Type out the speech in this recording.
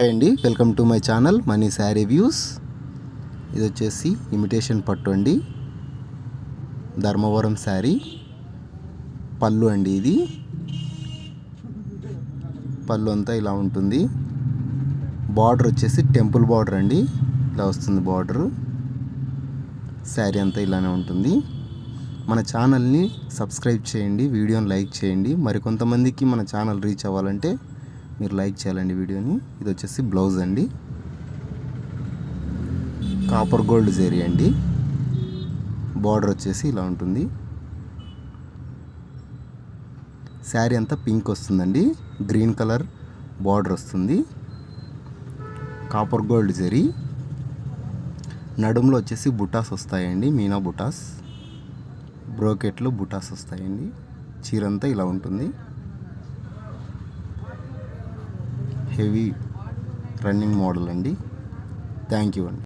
Hi అండి welcome to my channel money sari views. ఇది వచ్చేసి ఇమిటేషన్ పట్టు అండి. ధర్మవరం శారీ. పళ్ళు అండి ఇది. పళ్ళు అంతా ఇలా ఉంటుంది. బార్డర్ వచ్చేసి టెంపుల్ బార్డర్ అండి. ఇలా వస్తుంది బార్డరు. శారీ అంతా ఇలానే ఉంటుంది. మన ఛానల్ని సబ్స్క్రైబ్ చేయండి వీడియోని లైక్ చేయండి. మరికొంతమందికి మన ఛానల్ రీచ్ అవ్వాలంటే మీరు లైక్ చేయాలండి వీడియోని. ఇది వచ్చేసి బ్లౌజ్ అండి. కాపర్ గోల్డ్ జెరీ అండి. బార్డర్ వచ్చేసి ఇలా ఉంటుంది. శారీ అంతా పింక్ వస్తుందండి. గ్రీన్ కలర్ బార్డర్ వస్తుంది. Copper gold zari. నడుములో వచ్చేసి బుటాస్ వస్తాయండి మీనా బుటాస్. బ్రోకెట్లో బుటాస్ వస్తాయండి. చీరంతా ఇలా ఉంటుంది. హెవీ రన్నింగ్ మోడల్ అండి. థ్యాంక్ యూ అండి.